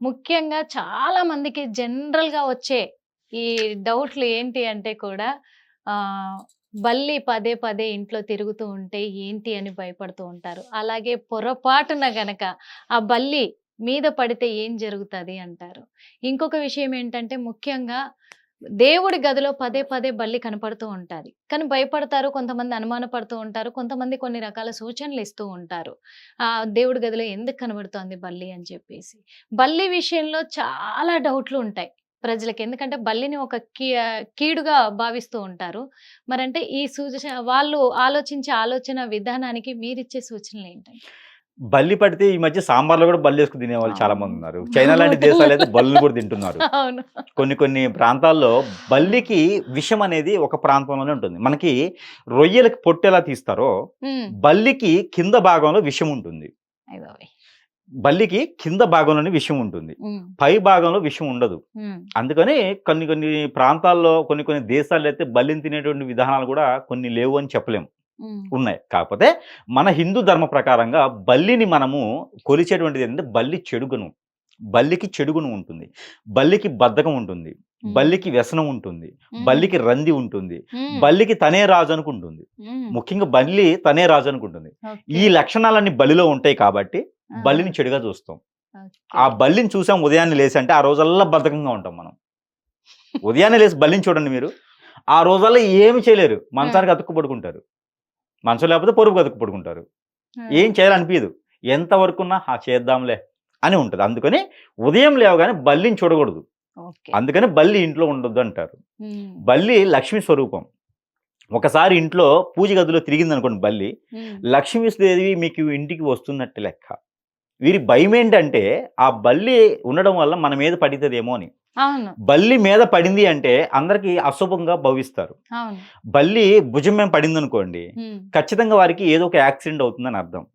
ముఖ్యంగా చాలా మందికి జనరల్గా వచ్చే ఈ డౌట్లు ఏంటి అంటే కూడా బల్లి పదే పదే ఇంట్లో తిరుగుతూ ఉంటే ఏంటి అని భయపడుతూ ఉంటారు. అలాగే పొరపాటున గనక ఆ బల్లి మీద పడితే ఏం జరుగుతుంది అంటారు. ఇంకొక విషయం ఏంటంటే ముఖ్యంగా దేవుడి గదిలో పదే పదే బల్లి కనపడుతూ ఉంటుంది. కానీ భయపడతారు కొంతమంది అనుమానపడుతూ ఉంటారు కొంతమంది కొన్ని రకాల సూచనలు ఇస్తూ ఉంటారు. ఆ దేవుడి గదిలో ఎందుకు కనబడుతోంది బల్లి అని చెప్పేసి. బల్లి విషయంలో చాలా డౌట్లు ఉంటాయి ప్రజలకి. ఎందుకంటే బల్లిని ఒక కీ కీడుగా భావిస్తూ ఉంటారు. మరంటే ఈ సూచన వాళ్ళు ఆలోచించే ఆలోచన విధానానికి మీరిచ్చే సూచనలు ఏంటంటే బల్లి పడితే ఈ మధ్య సాంబార్లో కూడా బల్లి వేసుకుని తినేవాళ్ళు చాలా మంది. ఉన్నారు. చైనా లాంటి దేశాలు అయితే బల్లు కూడా తింటున్నారు. కొన్ని కొన్ని ప్రాంతాల్లో బల్లికి విషం అనేది ఒక ప్రాంతంలోనే ఉంటుంది. మనకి రొయ్యలకి పొట్టు ఎలా తీస్తారో బల్లికి కింద భాగంలో విషం ఉంటుంది. బల్లికి కింద భాగంలోనే విషం ఉంటుంది. పై భాగంలో విషం ఉండదు. అందుకని కొన్ని కొన్ని ప్రాంతాల్లో కొన్ని కొన్ని దేశాల్లో అయితే బల్లిని తినేటువంటి విధానాలు కూడా కొన్ని లేవు అని చెప్పలేము ఉన్నాయి. కాకపోతే మన హిందూ ధర్మ ప్రకారంగా బల్లిని మనము కొలిచేటువంటిది ఏంటంటే బల్లి చెడుగును బల్లికి చెడుగును ఉంటుంది బల్లికి బద్ధకం ఉంటుంది బల్లికి వ్యసనం ఉంటుంది బల్లికి రంది ఉంటుంది బల్లికి తనే రాజు అనుకుంటుంది. ముఖ్యంగా బల్లి తనే రాజు అనుకుంటుంది. ఈ లక్షణాలన్నీ బలిలో ఉంటాయి కాబట్టి బల్లిని చెడుగా చూస్తాం. ఆ బల్లిని చూసాం ఉదయాన్నే లేసి అంటే ఆ రోజల్లా బద్ధకంగా ఉంటాం మనం. ఉదయాన్నే లేసి బల్లిని చూడండి మీరు. ఆ రోజల్లా ఏమి చేయలేరు. మంచానికి అతుక్కు పడుకుంటారు మంచం లేకపోతే పొరుగు అతుక్కు పడుకుంటారు. ఏం చేయాలనిపించదు ఎంతవరకు ఉన్నా ఆ చేద్దాంలే అని ఉంటుంది. అందుకని ఉదయం లేవగానే బల్లిని చూడకూడదు. అందుకని బల్లి ఇంట్లో ఉండొద్దు అంటారు. బల్లి లక్ష్మీ స్వరూపం. ఒకసారి ఇంట్లో పూజ గదిలో తిరిగింది అనుకోండి బల్లి లక్ష్మీదేవి మీకు ఇంటికి వస్తున్నట్టు లెక్క. వీరి భయం ఏంటంటే ఆ బల్లి ఉండడం వల్ల మన మీద పడుతుందేమో అని. బల్లి మీద పడింది అంటే అందరికీ అశుభంగా భావిస్తారు. బల్లి భుజం మీద పడింది అనుకోండి ఖచ్చితంగా వారికి ఏదో ఒక యాక్సిడెంట్ అవుతుందని అర్థం.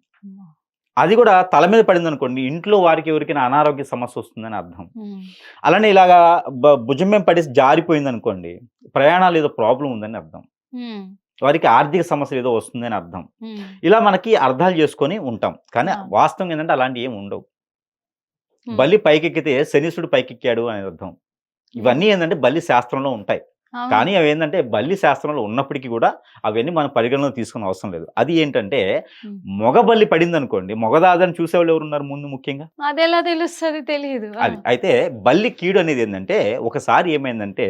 అది కూడా తల మీద పడింది అనుకోండి ఇంట్లో వారికి ఎవరికైనా అనారోగ్య సమస్య వస్తుందని అర్థం. అలానే ఇలాగా భుజం మీద పడేసి జారిపోయింది అనుకోండి ప్రయాణాలు ఏదో ప్రాబ్లం ఉందని అర్థం. వారికి ఆర్థిక సమస్య ఏదో వస్తుందని అర్థం. ఇలా మనకి అర్థాలు చేసుకొని ఉంటాం. కానీ. వాస్తవం ఏంటంటే అలాంటివి ఏమి ఉండవు. బల్లి పైకెక్కితే శనీసుడు పైకెక్కాడు అని అర్థం. ఇవన్నీ ఏంటంటే బల్లి శాస్త్రంలో ఉంటాయి. కానీ అవి ఏంటంటే బల్లి శాస్త్రంలో ఉన్నప్పటికీ కూడా అవన్నీ మనం పరిగణలో తీసుకునే అవసరం లేదు. అది ఏంటంటే. మొగ బల్లి పడింది అనుకోండి మొగదాదని చూసేవాళ్ళు ఎవరున్నారు ముందు ముఖ్యంగా? అది ఎలా తెలుస్తుంది తెలియదు అది. అయితే బల్లి కీడు అనేది ఏంటంటే ఒకసారి ఏమైందంటే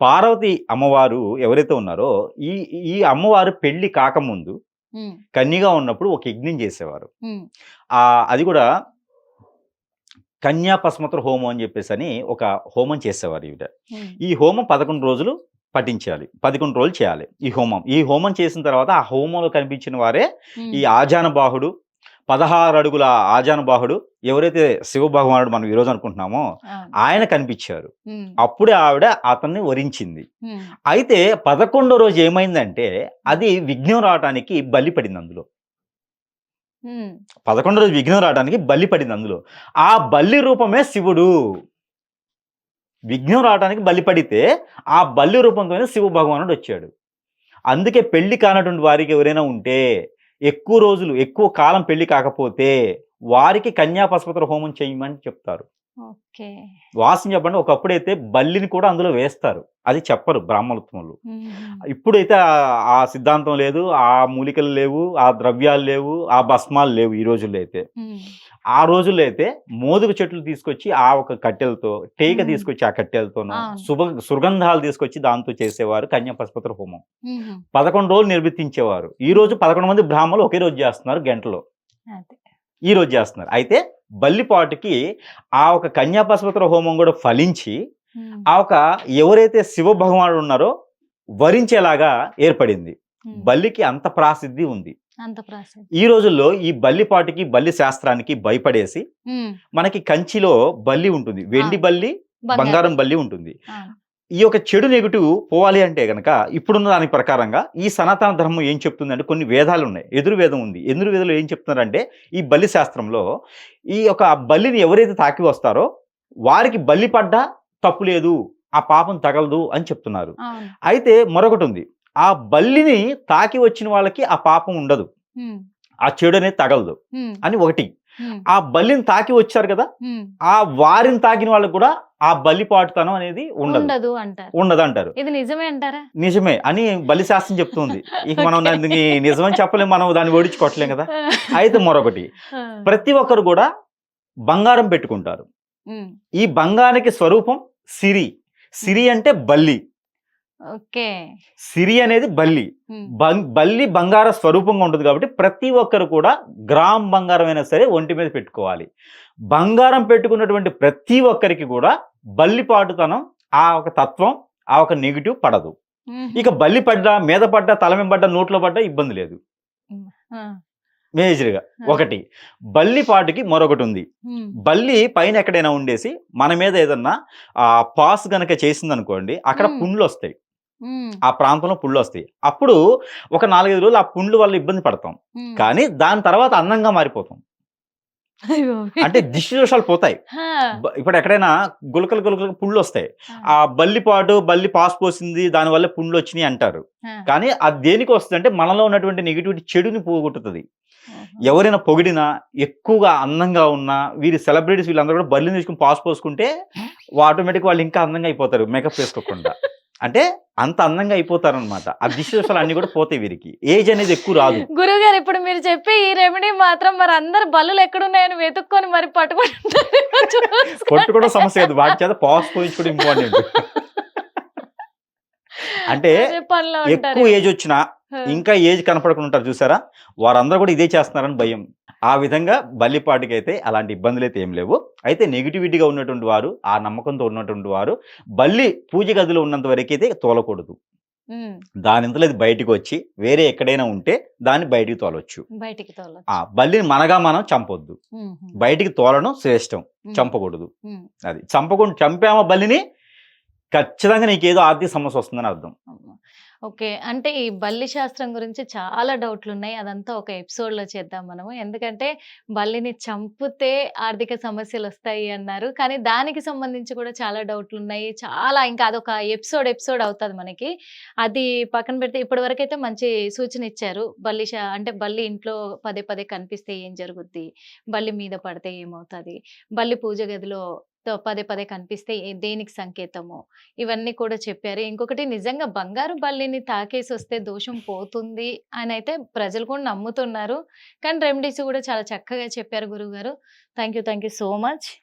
పార్వతి అమ్మవారు ఎవరైతే ఉన్నారో ఈ ఈ అమ్మవారు పెళ్ళి కాకముందు ఉమ్, కన్యగా ఉన్నప్పుడు ఒక యజ్ఞం చేసేవారు. ఆ అది కూడా కన్యా పస్మతుర హోమం అని చెప్పేసి అని ఒక హోమం చేసేవారు ఈవిడ. ఈ హోమం పదకొండు రోజులు పఠించాలి. పదకొండు రోజులు చేయాలి ఈ హోమం. ఈ హోమం చేసిన తర్వాత ఆ హోమంలో కనిపించిన వారే ఈ ఆజానబాహుడు పదహారు అడుగుల ఆజానబాహుడు ఎవరైతే శివ భగవానుడు మనం ఈరోజు అనుకుంటున్నామో. ఆయన కనిపించారు. అప్పుడే ఆవిడ అతన్ని వరించింది. అయితే పదకొండో రోజు ఏమైందంటే అది విఘ్నం రావడానికి బలి పడింది అందులో. పదకొండు రోజు విఘ్నం రావడానికి బలి పడింది అందులో. ఆ బల్లి రూపమే శివుడు. విఘ్నం రావడానికి బలి పడితే ఆ బల్లి రూపంతోనే శివ భగవానుడు వచ్చాడు. అందుకే పెళ్ళి కానటువంటి వారికి ఎవరైనా ఉంటే ఎక్కువ రోజులు ఎక్కువ కాలం పెళ్ళి కాకపోతే వారికి కన్యాపస్పత్ర హోమం చేయమని చెప్తారు. వాసన చెప్పండి ఒకప్పుడైతే బల్లిని కూడా అందులో వేస్తారు. అది చెప్పరు బ్రాహ్మణోత్తములు ఉమ్, ఇప్పుడైతే ఆ- సిద్ధాంతం లేదు ఆ మూలికలు లేవు ఆ ద్రవ్యాలు లేవు ఆ భస్మాలు లేవు ఈ రోజుల్లో అయితే. ఆ రోజుల్లో అయితే మోదుగు చెట్లు తీసుకొచ్చి ఆ ఒక కట్టెలతో టేక. తీసుకొచ్చి ఆ కట్టెలతోనూ అవును. శుభ సుగంధాలు తీసుకొచ్చి దాంతో చేసేవారు కన్యాపస్పత్ర హోమం. ఉమ్, పదకొండు రోజులు నిర్వర్తించేవారు ఈ రోజు పదకొండు మంది బ్రాహ్మణులు ఒకే రోజు చేస్తున్నారు గంటలో. ఈ రోజు చేస్తున్నారు. అయితే బల్లిపాటుకి ఆ ఒక కన్యాపస్పత్ర హోమం కూడా ఫలించి ఆ ఒక ఎవరైతే శివ భగవానుడు ఉన్నారో వరించేలాగా ఏర్పడింది. బల్లికి అంత ప్రాసిద్ధి ఉంది. ఈ రోజుల్లో ఈ బల్లిపాటికి బల్లి శాస్త్రానికి భయపడేసి మనకి కంచిలో బల్లి ఉంటుంది. వెండి. బల్లి బంగారం బల్లి ఉంటుంది. ఈ యొక్క చెడు నెగిటివ్ పోవాలి అంటే గనక ఇప్పుడున్న దాని ప్రకారంగా ఈ సనాతన ధర్మం ఏం చెప్తుందంటే కొన్ని వేదాలు ఉన్నాయి. ఎదురు వేదం ఉంది. ఎదురు వేదంలో ఏం చెప్తున్నారంటే ఈ బల్లి శాస్త్రంలో ఈ యొక్క బల్లిని ఎవరైతే తాకి వస్తారో వారికి బల్లి పడ్డా తప్పు లేదు ఆ పాపం తగలదు అని చెప్తున్నారు. అయితే మరొకటి ఉంది. ఆ బల్లిని తాకి వచ్చిన వాళ్ళకి ఆ పాపం ఉండదు. ఆ చెడు అనేది తగలదు అని ఒకటి. ఆ బల్లిని తాకి వచ్చారు కదా. ఆ వారిని తాకిన వాళ్ళకి కూడా ఆ బల్లి పాటుతనం అనేది ఉండదు. ఉండదు అంటారు. ఉండదు అంటారు. ఇది నిజమే అంటారా? నిజమే అని బలి శాస్త్రం చెప్తుంది. ఇక మనం. దానికి నిజమని చెప్పలేం మనం దాన్ని ఓడించుకోవట్లేం కదా. అయితే మరొకటి ప్రతి ఒక్కరు కూడా బంగారం పెట్టుకుంటారు. ఈ బంగారానికి స్వరూపం సిరి. సిరి అంటే బల్లి. ఓకే. సిరి అనేది బల్లి. బల్లి బంగార స్వరూపంగా ఉంటుంది కాబట్టి ప్రతి ఒక్కరు కూడా గ్రామ్ బంగారం అయినా సరే ఒంటి మీద పెట్టుకోవాలి. బంగారం పెట్టుకున్నటువంటి ప్రతి ఒక్కరికి కూడా బల్లి పాటుతనం ఆ ఒక తత్వం ఆ ఒక నెగిటివ్ పడదు. ఇక బల్లి పడ్డా మీద పడ్డా తల మీద పడ్డా నోట్లో పడ్డా ఇబ్బంది లేదు. మేజర్గా ఒకటి. బల్లి పాటుకి మరొకటి ఉంది. బల్లి పైన ఎక్కడైనా ఉండేసి మన మీద ఏదన్నా ఆ పాస్ గనక చేసింది అనుకోండి అక్కడ. పుండ్లు వస్తాయి ఆ ప్రాంతంలో పుండ్లు వస్తాయి. అప్పుడు ఒక నాలుగైదు రోజులు ఆ పుండ్లు వల్ల ఇబ్బంది పడతాం. కానీ దాని తర్వాత అందంగా మారిపోతాం. అంటే దిష్టి దోషాలు పోతాయి ఇప్పుడు ఎక్కడైనా గులకలు గులకలు పుండ్లు వస్తాయి. ఆ, ఆ బల్లి పాస్ పోసింది దానివల్ల పుండ్లు వచ్చినాయి అంటారు. కానీ అది దేనికి వస్తుంది అంటే మనలో ఉన్నటువంటి నెగిటివిటీ చెడుని పోగొట్టుతుంది. ఎవరైనా పొగిడినా ఎక్కువగా అందంగా ఉన్నా వీరి సెలబ్రిటీస్ వీళ్ళందరూ కూడా బల్లిని తీసుకుని పాస్ పోసుకుంటే ఆటోమేటిక్ వాళ్ళు ఇంకా అందంగా అయిపోతారు. మేకప్ వేసుకోకుండా. అంటే అంత అందంగా అయిపోతారు అనమాట ఆ దిశలు అన్ని కూడా పోతాయి వీరికి. ఏజ్ అనేది ఎక్కువ రాదు. గురువు గారు ఇప్పుడు మీరు చెప్పే ఈ రెమెడీ మాత్రం మరి అందరు బల్లులు ఎక్కడున్నాయని వెతుక్కొని మరి పట్టుకొని ఉంటారేమో చూసుకోండి. పొట్టు కూడా సమస్య కాదు. వాటి చేత పాస్ పోయించుకోవడం ఇంపార్టెంట్. అంటే ఎక్కువ ఏజ్ వచ్చినా ఇంకా ఏజ్ కనపడకుండా ఉంటారు. చూసారా? వారందరూ కూడా ఇదే చేస్తున్నారని భయం. ఆ విధంగా బల్లిపాటికి అయితే అలాంటి ఇబ్బందులు అయితే ఏం లేవు. అయితే నెగిటివిటీగా ఉన్నటువంటి వారు ఆ నమ్మకంతో ఉన్నటువంటి వారు బల్లి పూజ గదిలో ఉన్నంత వరకు అయితే తోలకూడదు దానింతలో అది బయటికి వచ్చి వేరే ఎక్కడైనా ఉంటే దాన్ని బయటికి తోలొచ్చు. బయటికి తోల ఆ బల్లిని మనగా మనం చంపొద్దు. బయటికి తోలడం శ్రేష్టం. చంపకూడదు. అది చంపకుండా చంపామా బల్లిని? ఖచ్చితంగా నీకేదో ఆర్థిక సమస్య వస్తుందని అర్థం. ఓకే. అంటే ఈ బల్లి శాస్త్రం గురించి చాలా డౌట్లు ఉన్నాయి అదంతా ఒక ఎపిసోడ్లో చేద్దాం మనము. ఎందుకంటే బల్లిని చంపితే ఆర్థిక సమస్యలు వస్తాయి అన్నారు. కానీ దానికి సంబంధించి కూడా చాలా డౌట్లు ఉన్నాయి చాలా ఇంకా అదొక ఎపిసోడ్ ఎపిసోడ్ అవుతుంది మనకి. అది పక్కన పెడితే ఇప్పటి వరకైతే మంచి సూచన ఇచ్చారు బల్లి శా- అంటే బల్లి ఇంట్లో పదే పదే కనిపిస్తే ఏం జరుగుద్ది? బల్లి మీద పడితే ఏమవుతుంది? బల్లి పూజ గదిలో పదే పదే కనిపిస్తే దేనికి సంకేతము. ఇవన్నీ కూడా చెప్పారు. ఇంకొకటి నిజంగా బంగారు బల్లిని తాకేసి వస్తే దోషం పోతుంది అని అయితే ప్రజలు కూడా నమ్ముతున్నారు. కానీ రెమెడీస్ కూడా చాలా చక్కగా చెప్పారు గురుగారు thank you thank you so much.